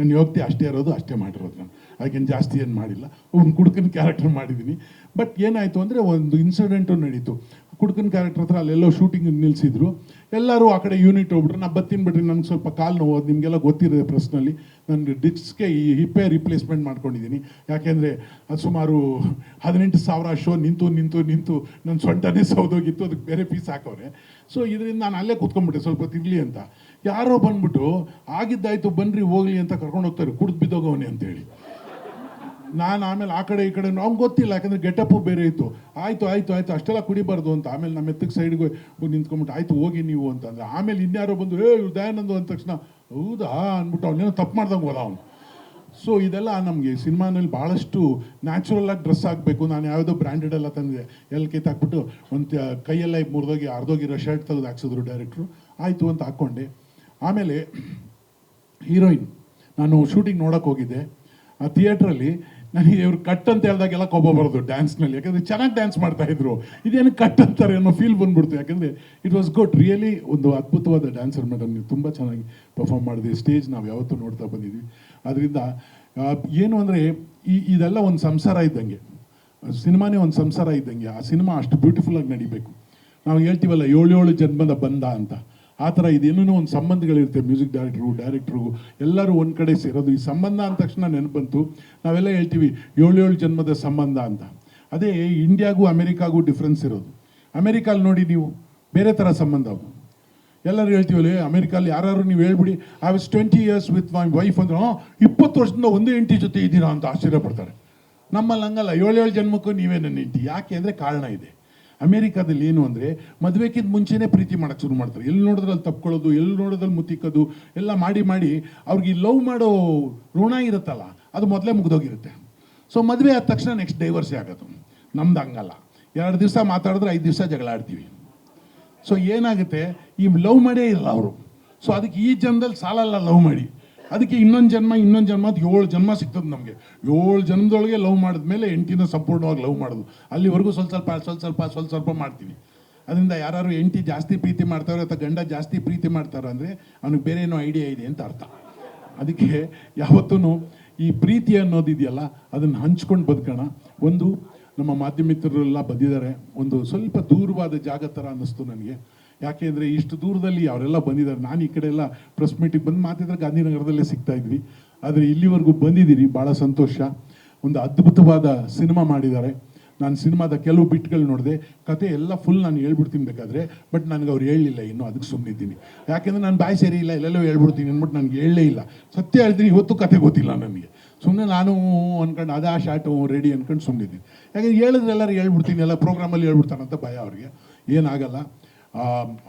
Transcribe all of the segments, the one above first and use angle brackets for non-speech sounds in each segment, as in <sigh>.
ನನ್ನ ಯೋಗ್ತಿ ಅಷ್ಟೇ ಇರೋದು, ಅಷ್ಟೇ ಮಾಡಿರೋದು ನಾನು. ಅದಕ್ಕೇನು ಜಾಸ್ತಿ ಏನು ಮಾಡಿಲ್ಲ. ಒಂದು ಕುಡುಕನ ಕ್ಯಾರೆಕ್ಟರ್ ಮಾಡಿದ್ದೀನಿ ಬಟ್ ಏನಾಯಿತು ಅಂದರೆ ಒಂದು ಇನ್ಸಿಡೆಂಟು ನಡೀತು. ಕುಡುಕನ ಕ್ಯಾರೆಕ್ಟರ್ ಹತ್ರ ಅಲ್ಲೆಲ್ಲೋ ಶೂಟಿಂಗ್ ನಿಲ್ಲಿಸಿದ್ರು ಎಲ್ಲರೂ ಆ ಕಡೆ ಯೂನಿಟ್ ಹೋಗ್ಬಿಟ್ರು. ನಾ ಬತ್ತಿನ್ ಬಿಡ್ರಿ, ನನಗೆ ಸ್ವಲ್ಪ ಕಾಲು ನೋವು ನಿಮಗೆಲ್ಲ ಗೊತ್ತಿರೋದೆ ಪ್ರಶ್ನಲ್ಲಿ ನನ್ನ ಡಿಸ್ಕ್ಗೆ ಈ ಹಿಪ್ಪೆ ರಿಪ್ಲೇಸ್ಮೆಂಟ್ ಮಾಡ್ಕೊಂಡಿದ್ದೀನಿ. ಯಾಕೆಂದರೆ ಅದು ಸುಮಾರು ಹದಿನೆಂಟು ಸಾವಿರ ಶೋ ನಿಂತು ನಿಂತು ನಿಂತು ನನ್ನ ಸೊಂಟನೇ ಸೌದೋಗಿತ್ತು, ಅದಕ್ಕೆ ಬೇರೆ ಪೀಸ್ ಹಾಕವ್ರೆ. ಸೊ ಇದರಿಂದ ನಾನು ಅಲ್ಲೇ ಕೂತ್ಕೊಂಡ್ಬಿಟ್ಟೆ, ಸ್ವಲ್ಪ ತಿರ್ಲಿ ಅಂತ. ಯಾರೋ ಬಂದ್ಬಿಟ್ಟು, ಆಗಿದ್ದಾಯ್ತು ಬನ್ನಿರಿ ಹೋಗ್ಲಿ ಅಂತ ಕರ್ಕೊಂಡು ಹೋಗ್ತಾರೆ, ಕುಡ್ದು ಬಿದ್ದೋಗವನೆ ಅಂತೇಳಿ. ನಾನು ಆಮೇಲೆ ಆ ಕಡೆ ಈ ಕಡೆ ನಮ್ಗೆ ಗೊತ್ತಿಲ್ಲ, ಯಾಕಂದ್ರೆ ಗೆಟಪ್ಪು ಬೇರೆ ಇತ್ತು. ಆಯಿತು ಆಯಿತು ಆಯಿತು, ಅಷ್ಟೆಲ್ಲ ಕುಡಿಬಾರ್ದು ಅಂತ. ಆಮೇಲೆ ನಮ್ಮ ಎತ್ತಕ್ಕೆ ಸೈಡ್ಗೆ ಹೋಗಿ ನಿಂತ್ಕೊಂಡ್ಬಿಟ್ಟು, ಆಯಿತು, ಹೋಗಿ ನೀವು ಅಂತಂದ್ರೆ ಆಮೇಲೆ ಇನ್ಯಾರೋ ಬಂದು, ಏ ದಯಾನಂದು ಅಂದ ತಕ್ಷಣ ಹೌದಾ? ಅಂದ್ಬಿಟ್ಟು ಅವನೇನೋ ತಪ್ಪು ಮಾಡ್ದಂಗೆ ಹೋದ ಅವನು. ಸೊ ಇದೆಲ್ಲ ನಮಗೆ ಸಿನಿಮಾನಲ್ಲಿ ಭಾಳಷ್ಟು ನ್ಯಾಚುರಲ್ ಆಗಿ ಡ್ರೆಸ್ ಆಗಬೇಕು. ನಾನು ಯಾವುದೋ ಬ್ರ್ಯಾಂಡೆಡ್ ಎಲ್ಲ ತಂದಿದೆ. ಎಲ್ಲಿ ಕಿತ್ತಾಕ್ಬಿಟ್ಟು ಒಂದು ಕೈಯೆಲ್ಲ ಮುರಿದೋಗಿ ಅರ್ಧೋಗಿರೋ ಶರ್ಟ್ ತೆಗೆದು ಹಾಕ್ಸಿದ್ರು ಡೈರೆಕ್ಟ್ರು ಆಯಿತು ಅಂತ ಹಾಕ್ಕೊಂಡೆ ಆಮೇಲೆ, <clears throat> ಹೀರೋಯಿನ್. ನಾನು ಶೂಟಿಂಗ್ ನೋಡೋಕೆ ಹೋಗಿದ್ದೆ. ಆ ಥಿಯೇಟ್ರಲ್ಲಿ ನನಗೆ ಇವ್ರು ಕಟ್ ಅಂತ ಹೇಳ್ದಾಗೆಲ್ಲ ಕೋಪ ಬರೋದು ಡ್ಯಾನ್ಸ್ನಲ್ಲಿ ಯಾಕಂದರೆ ಚೆನ್ನಾಗಿ ಡ್ಯಾನ್ಸ್ ಮಾಡ್ತಾ ಇದ್ರು. ಇದೇನು ಕಟ್ ಅಂತಾರೆ ಅನ್ನೋ ಫೀಲ್ ಬಂದ್ಬಿಡ್ತು. ಯಾಕಂದ್ರೆ ಇಟ್ ವಾಸ್ ಗುಡ್ ರಿಯಲಿ ಒಂದು ಅದ್ಭುತವಾದ ಡ್ಯಾನ್ಸರ್ ಮೇಡಮ್ ನೀವು ತುಂಬ ಚೆನ್ನಾಗಿ ಪರ್ಫಾರ್ಮ್ ಮಾಡಿದ್ರಿ. ಸ್ಟೇಜ್ ನಾವು ಯಾವತ್ತೂ ನೋಡ್ತಾ ಬಂದಿದ್ವಿ. ಅದರಿಂದ ಏನು ಅಂದರೆ ಈ, ಇದೆಲ್ಲ ಒಂದು ಸಂಸಾರ ಇದ್ದಂಗೆ. ಸಿನಿಮಾನೇ ಒಂದು ಸಂಸಾರ ಇದ್ದಂಗೆ. ಆ ಸಿನಿಮಾ ಅಷ್ಟು ಬ್ಯೂಟಿಫುಲ್ಲಾಗಿ ನಡಿಬೇಕು. ನಾವು ಹೇಳ್ತೀವಲ್ಲ, ಏಳು ಏಳು ಜನ್ಮದ ಬಂದ ಅಂತ. ಆ ಥರ ಇದು ಇದೇನೋ ಒಂದು ಸಂಬಂಧಗಳಿರುತ್ತೆ ಮ್ಯೂಸಿಕ್ ಡೈರೆಕ್ಟ್ರು ಡೈರೆಕ್ಟ್ರು ಎಲ್ಲರೂ ಒಂದು ಕಡೆ ಸೇರೋದು. ಈ ಸಂಬಂಧ ಅಂದ ತಕ್ಷಣ ನೆನಪಂತು. ನಾವೆಲ್ಲ ಹೇಳ್ತೀವಿ, ಏಳು ಏಳು ಜನ್ಮದ ಸಂಬಂಧ ಅಂತ. ಅದೇ ಇಂಡಿಯಾಗೂ ಅಮೆರಿಕಾಗೂ ಡಿಫ್ರೆನ್ಸ್ ಇರೋದು. ಅಮೆರಿಕಾಲಿ ನೋಡಿ ನೀವು, ಬೇರೆ ಥರ ಸಂಬಂಧ ಎಲ್ಲರೂ ಹೇಳ್ತೀವಲ್ಲ ಅಮೆರಿಕಾಲಿ ಯಾರು ನೀವು ಹೇಳ್ಬಿಡಿ I was twenty years with my wife ಅಂದ್ರೆ ಇಪ್ಪತ್ತು ವರ್ಷದಿಂದ ಒಂದೇ ಹೆಂಡತಿ ಜೊತೆ ಇದ್ದೀರಾ? ಅಂತ ಆಶ್ಚರ್ಯ ಪಡ್ತಾರೆ. ನಮ್ಮಲ್ಲಿ ಹಂಗಲ್ಲ ಏಳು ಜನ್ಮಕ್ಕೂ ನೀವೇ ನನ್ನ ಹೆಂಡತಿ. ಯಾಕೆ ಅಂದರೆ ಕಾರಣ ಇದೆ. ಅಮೇರಿಕಾದಲ್ಲಿ ಏನು ಅಂದರೆ ಮದುವೆಕ್ಕಿಂತ ಮುಂಚೆನೇ ಪ್ರೀತಿ ಮಾಡೋಕ್ಕೆ ಶುರು ಮಾಡ್ತಾರೆ. ಎಲ್ಲಿ ನೋಡಿದ್ರಲ್ಲಿ ತಪ್ಕೊಳ್ಳೋದು, ಎಲ್ಲಿ ನೋಡೋದ್ರಲ್ಲಿ ಮುತ್ತಿಕ್ಕೋದು, ಎಲ್ಲ ಮಾಡಿ ಮಾಡಿ ಅವ್ರಿಗೆ ಲವ್ ಮಾಡೋ ಋಣ ಇರುತ್ತಲ್ಲ, ಅದು ಮೊದಲೇ ಮುಗ್ದೋಗಿರುತ್ತೆ. ಸೊ ಮದುವೆ ಆದ ತಕ್ಷಣ ನೆಕ್ಸ್ಟ್ ಡೈವರ್ಸೇ ಆಗೋದು. ನಮ್ದು ಹಂಗಲ್ಲ. ಎರಡು ದಿವಸ ಮಾತಾಡಿದ್ರೆ ಐದು ದಿವಸ ಜಗಳ ಆಡ್ತೀವಿ. ಸೊ ಏನಾಗುತ್ತೆ? ಈ ಲವ್ ಮಾಡೇ ಇಲ್ಲ ಅವರು. ಸೊ ಅದಕ್ಕೆ ಈ ಜನದಲ್ಲಿ ಸಾಲಲ್ಲ ಲವ್ ಮಾಡಿ. ಅದಕ್ಕೆ ಇನ್ನೊಂದು ಜನ್ಮ ಇನ್ನೊಂದು ಜನ್ಮ ಅಂತ ಏಳು ಜನ್ಮ ಸಿಗ್ತದೆ ನಮಗೆ. ಏಳು ಜನ್ಮದೊಳಗೆ ಲವ್ ಮಾಡಿದ್ಮೇಲೆ ಎಂಟಿನ ಸಂಪೂರ್ಣವಾಗಿ ಲವ್ ಮಾಡೋದು. ಅಲ್ಲಿವರೆಗೂ ಸ್ವಲ್ಪ ಸ್ವಲ್ಪ ಸ್ವಲ್ಪ ಸ್ವಲ್ಪ ಸ್ವಲ್ಪ ಸ್ವಲ್ಪ ಮಾಡ್ತೀವಿ ಅದರಿಂದ ಯಾರು ಎಂಟಿ ಜಾಸ್ತಿ ಪ್ರೀತಿ ಮಾಡ್ತಾರೋ ಅಥವಾ ಗಂಡ ಜಾಸ್ತಿ ಪ್ರೀತಿ ಮಾಡ್ತಾರೋ ಅಂದರೆ ಅವ್ನಿಗೆ ಬೇರೆ ಏನೋ ಐಡಿಯಾ ಇದೆ ಅಂತ ಅರ್ಥ. ಅದಕ್ಕೆ ಯಾವತ್ತೂ ಈ ಪ್ರೀತಿ ಅನ್ನೋದಿದೆಯಲ್ಲ ಅದನ್ನು ಹಂಚ್ಕೊಂಡು ಬದುಕೋಣ. ಒಂದು, ನಮ್ಮ ಮಾಧ್ಯಮಿತ್ರರೆಲ್ಲ ಬಂದಿದ್ದಾರೆ. ಒಂದು ಸ್ವಲ್ಪ ದೂರವಾದ ಜಾಗ ಥರ ಅನ್ನಿಸ್ತು ನನಗೆ. ಯಾಕೆ ಅಂದರೆ ಇಷ್ಟು ದೂರದಲ್ಲಿ ಅವರೆಲ್ಲ ಬಂದಿದ್ದಾರೆ. ನಾನು ಈ ಕಡೆ ಎಲ್ಲ ಪ್ರೆಸ್ ಮೀಟಿಗೆ ಬಂದು ಮಾತಿದ್ರೆ ಗಾಂಧಿನಗರದಲ್ಲೇ ಸಿಗ್ತಾ ಇದ್ವಿ. ಆದರೆ ಇಲ್ಲಿವರೆಗೂ ಬಂದಿದ್ದೀರಿ ಭಾಳ ಸಂತೋಷ. ಒಂದು ಅದ್ಭುತವಾದ ಸಿನಿಮಾ ಮಾಡಿದ್ದಾರೆ. ನಾನು ಸಿನಿಮಾದ ಕೆಲವು ಬಿಟ್ಗಳು ನೋಡಿದೆ. ಕತೆ ಎಲ್ಲ ಫುಲ್ ನಾನು ಹೇಳ್ಬಿಡ್ತೀನಿ ಬೇಕಾದ್ರೆ ಬಟ್ ನನಗೆ ಅವ್ರು ಹೇಳಲಿಲ್ಲ ಇನ್ನೂ, ಅದಕ್ಕೆ ಸುಮ್ಮನಿದ್ದೀನಿ ಯಾಕೆಂದ್ರೆ ನಾನು ಬಾಯಿ ಸೇರಿ ಇಲ್ಲ, ಎಲ್ಲೆಲ್ಲೋ ಹೇಳ್ಬಿಡ್ತೀನಿ ಅಂದ್ಬಿಟ್ಟು ನನಗೆ ಹೇಳಲೇ ಇಲ್ಲ. ಸತ್ಯ ಹೇಳ್ತೀನಿ, ಇವತ್ತು ಕತೆ ಗೊತ್ತಿಲ್ಲ ನನಗೆ. ಸುಮ್ಮನೆ ನಾನು ಅನ್ಕೊಂಡು, ಅದೇ ಆ ಶಾಟು ರೆಡಿ ಅಂದ್ಕೊಂಡು ಸುಮ್ಮನಿದ್ದೀನಿ ಯಾಕೆಂದ್ರೆ ಹೇಳಿದ್ರೆ ಎಲ್ಲರೂ ಹೇಳ್ಬಿಡ್ತೀನಿ, ಎಲ್ಲ ಪ್ರೋಗ್ರಾಮಲ್ಲಿ ಹೇಳ್ಬಿಡ್ತಾನಂತ ಭಯ ಅವ್ರಿಗೆ. ಏನಾಗಲ್ಲ.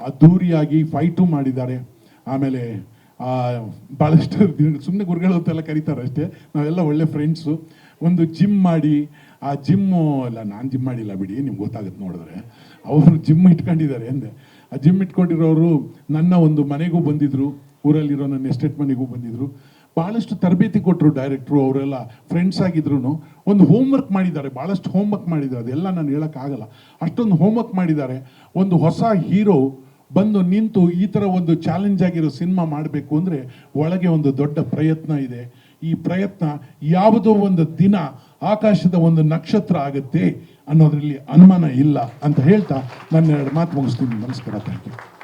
ಅದ್ಧೂರಿಯಾಗಿ ಫೈಟು ಮಾಡಿದ್ದಾರೆ. ಆಮೇಲೆ ಭಾಳಷ್ಟು ಸುಮ್ಮನೆ ಗುರುಗಳು ಅಂತೆಲ್ಲ ಕರೀತಾರೆ ಅಷ್ಟೇ. ನಾವೆಲ್ಲ ಒಳ್ಳೆ ಫ್ರೆಂಡ್ಸು ಒಂದು ಜಿಮ್ ಮಾಡಿ, ಆ ಜಿಮ್ಮು ಇಲ್ಲ ನಾನು ಜಿಮ್ ಮಾಡಿಲ್ಲ ಬಿಡಿ, ನಿಮ್ಗೆ ಗೊತ್ತಾಗುತ್ತೆ ನೋಡಿದ್ರೆ. ಅವರು ಜಿಮ್ ಇಟ್ಕೊಂಡಿದ್ದಾರೆ ಅಂದೆ ಆ ಜಿಮ್ ಇಟ್ಕೊಂಡಿರೋರು ನನ್ನ ಒಂದು ಮನೆಗೂ ಬಂದಿದ್ರು. ಊರಲ್ಲಿರೋ ನನ್ನ ಎಸ್ಟೇಟ್ ಮನೆಗೂ ಬಂದಿದ್ರು. ಭಾಳಷ್ಟು ತರಬೇತಿ ಕೊಟ್ಟರು ಡೈರೆಕ್ಟ್ರು ಅವರೆಲ್ಲ ಫ್ರೆಂಡ್ಸ್ ಆಗಿದ್ರು ಒಂದು ಹೋಮ್ವರ್ಕ್ ಮಾಡಿದ್ದಾರೆ ಭಾಳಷ್ಟು ಹೋಮ್ವರ್ಕ್ ಮಾಡಿದ್ದಾರೆ ಅದೆಲ್ಲ ನಾನು ಹೇಳೋಕ್ಕಾಗಲ್ಲ. ಅಷ್ಟೊಂದು ಹೋಮ್ವರ್ಕ್ ಮಾಡಿದ್ದಾರೆ. ಒಂದು ಹೊಸ ಹೀರೋ ಬಂದು ನಿಂತು ಈ ಥರ ಒಂದು ಚಾಲೆಂಜ್ ಆಗಿರೋ ಸಿನಿಮಾ ಮಾಡಬೇಕು ಅಂದರೆ ಒಳಗೆ ಒಂದು ದೊಡ್ಡ ಪ್ರಯತ್ನ ಇದೆ. ಈ ಪ್ರಯತ್ನ ಯಾವುದೋ ಒಂದು ದಿನ ಆಕಾಶದ ಒಂದು ನಕ್ಷತ್ರ ಆಗುತ್ತೆ ಅನ್ನೋದರಲ್ಲಿ ಅನುಮಾನ ಇಲ್ಲ ಅಂತ ಹೇಳ್ತಾ ನನ್ನ ಎರಡು ಮಾತು ಮುಗಿಸ್ತೀನಿ. ನಮಸ್ಕಾರ ಥ್ಯಾಂಕ್ ಯು